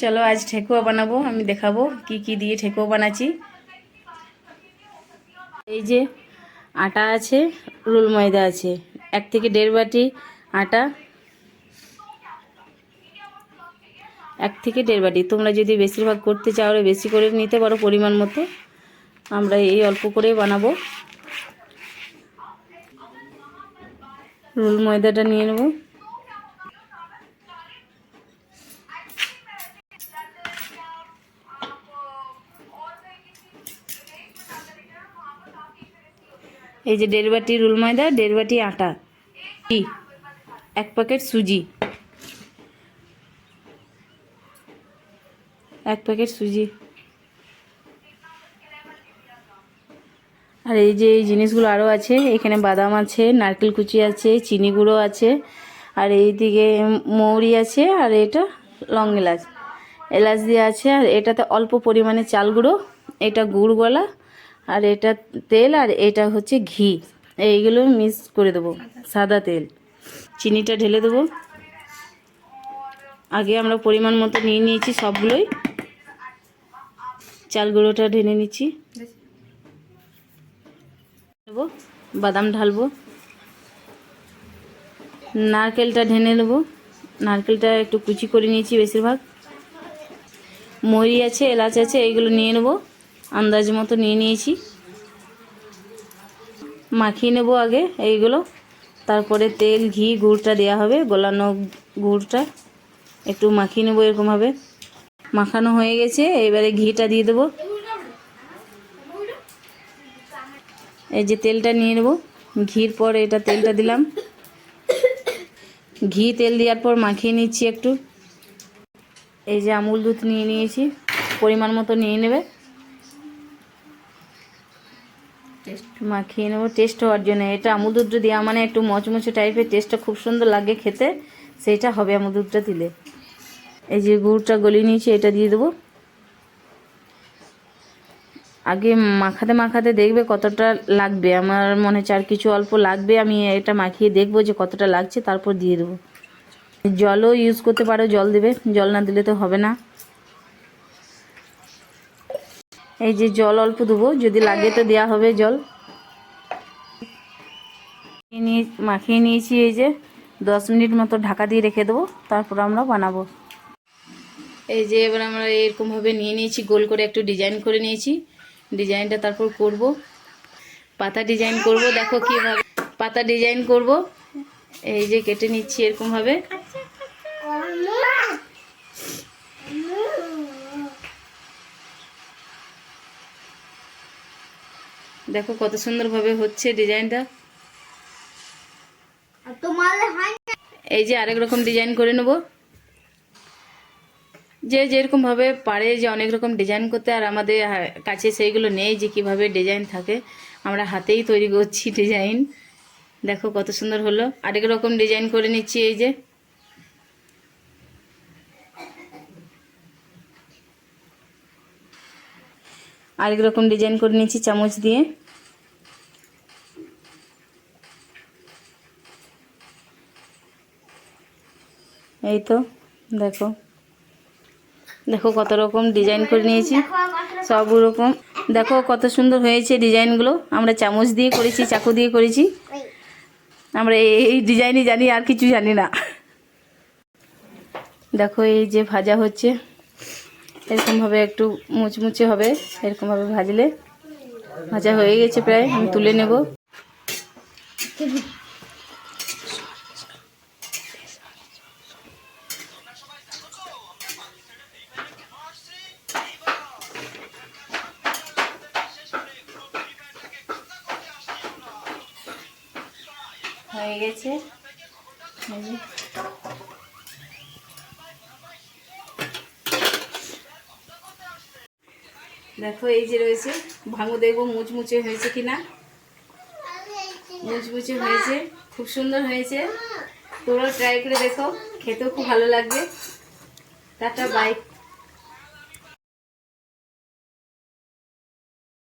চলো আজ ঠেকুয়া বানাবো, আমি দেখাবো কি কি দিয়ে ঠেকুয়া বানাচ্ছি। এই যে আটা আছে, রোল ময়দা আছে, এক থেকে দেড় বাটি আটা, এক থেকে দেড় বাটি। তোমরা যদি বেশিরভাগ করতে চাও বেশি করে নিতে পারো পরিমাণ মতো। আমরা এই অল্প করে বানাবো। রোল ময়দাটা নিয়ে নেব। এই যে দেড় বাটি রোল ময়দা, দেড় বাটি আটা। কি? এক প্যাকেট সুজি। এক প্যাকেট সুজি। আর এই যে এই জিনিসগুলো আরও আছে, এখানে বাদাম আছে, নারকেল কুচি আছে, চিনি গুঁড়ো আছে, আর এই দিকে মৌরি আছে, আর এটা লং এলাচ। এলাচ দিয়ে আছে, আর এটাতে অল্প পরিমাণে চাল গুঁড়ো, এটা গুড় গলা আর এটা তেল আর এটা হচ্ছে ঘি। এইগুলো মিক্স করে দেবো, সাদা তেল। চিনিটা ঢেলে দেবো। আগে আমরা পরিমাণ মতো নিয়ে নিয়েছি সবগুলোই। চাল গুঁড়োটা ঢেলে নিচ্ছি। নেব বাদাম ঢালবো। নারকেলটা ঢেনে নেব নারকেলটা একটু কুচি করে নিয়েছি বেশিরভাগ। মরি আছে, এলাচ আছে, এইগুলো নিয়ে নেব। আন্দাজ মতো নিয়ে নিয়েছি। মাখিয়ে নেব আগে এইগুলো। তারপরে তেল, ঘি, গুড়টা দেওয়া হবে, গোলানো গুড়টা। একটু মাখিয়ে নেব এরকমভাবে। মাখানো হয়ে গেছে, এবারে ঘিটা দিয়ে দেবো। এই যে তেলটা নিয়ে নেব। ঘির পর এটা তেলটা দিলাম। ঘি তেল দেওয়ার পর মাখিয়ে নিচ্ছি একটু। এই যে আমুল দুধ নিয়ে নিয়েছি, পরিমাণ মতো নিয়ে নেবে। মাখিয়ে নেব টেস্ট হওয়ার জন্য। এটা আমুল দুধটা দেওয়া মানে একটু মচমচে টাইপের টেস্টটা খুব সুন্দর লাগে খেতে, সেইটা হবে আমুল দুধটা দিলে। এই যে গুড়টা গলিয়ে নিয়েছি, এটা দিয়ে দেবো। আগে মাখাতে মাখাতে দেখবে কতটা লাগবে। আমার মনে হচ্ছে আর কিছু অল্প লাগবে, আমি এটা মাখিয়ে দেখব যে কতটা লাগছে, তারপর দিয়ে দেবো। জলও ইউজ করতে পারো, জল দেবে। জল না দিলে তো হবে না। এই যে জল অল্প দেবো, যদি লাগে তো দেওয়া হবে জল। নিয়ে, মাখিয়ে নিয়েছি এই যে, দশ মিনিট মতো ঢাকা দিয়ে রেখে দেবো, তারপর আমরা বানাবো। এই যে এবার আমরা এরকমভাবে নিয়ে নিয়েছি, গোল করে একটু ডিজাইন করে নিয়েছি। ডিজাইনটা তারপর করব। পাতা ডিজাইন করব, দেখো কীভাবে পাতা ডিজাইন করব। এই যে কেটে নিচ্ছি এরকমভাবে দেখো কত সুন্দরভাবে হচ্ছে ডিজাইনটা। এই যে আরেক রকম ডিজাইন করে নেব। যে যেরকমভাবে পারে যে অনেক রকম ডিজাইন করতে আর আমাদের কাছে সেইগুলো নেই যে কীভাবে ডিজাইন থাকে। আমরা হাতেই তৈরি করছি ডিজাইন। দেখো কত সুন্দর হলো। আরেক রকম ডিজাইন করে নিচ্ছি এই যে। আরেক রকম ডিজাইন করে নিচ্ছি চামচ দিয়ে। এই তো, দেখো। দেখো কত রকম ডিজাইন করে নিয়েছি। সব রকম দেখো কত সুন্দর হয়েছে ডিজাইনগুলো। আমরা চামচ দিয়ে করেছি, চাকু দিয়ে করেছি। আমরা এই ডিজাইনই জানি, আর কিছু জানি না। দেখো এই যে ভাজা হচ্ছে। এরকমভাবে একটু মুচমুচে হবে, এরকমভাবে ভাজলে। ভাজা হয়ে গেছে প্রায়, আমি তুলে নেব। হয়ে গেছে। দেখো, এই যে রয়েছে ভাঙো দেখব মুচমুচে হয়েছে কিনা? মুচমুচে হয়েছে, খুব সুন্দর হয়েছে। তোমরাও ট্রাই করে দেখো, খেতেও খুব ভালো লাগবে। Tata bye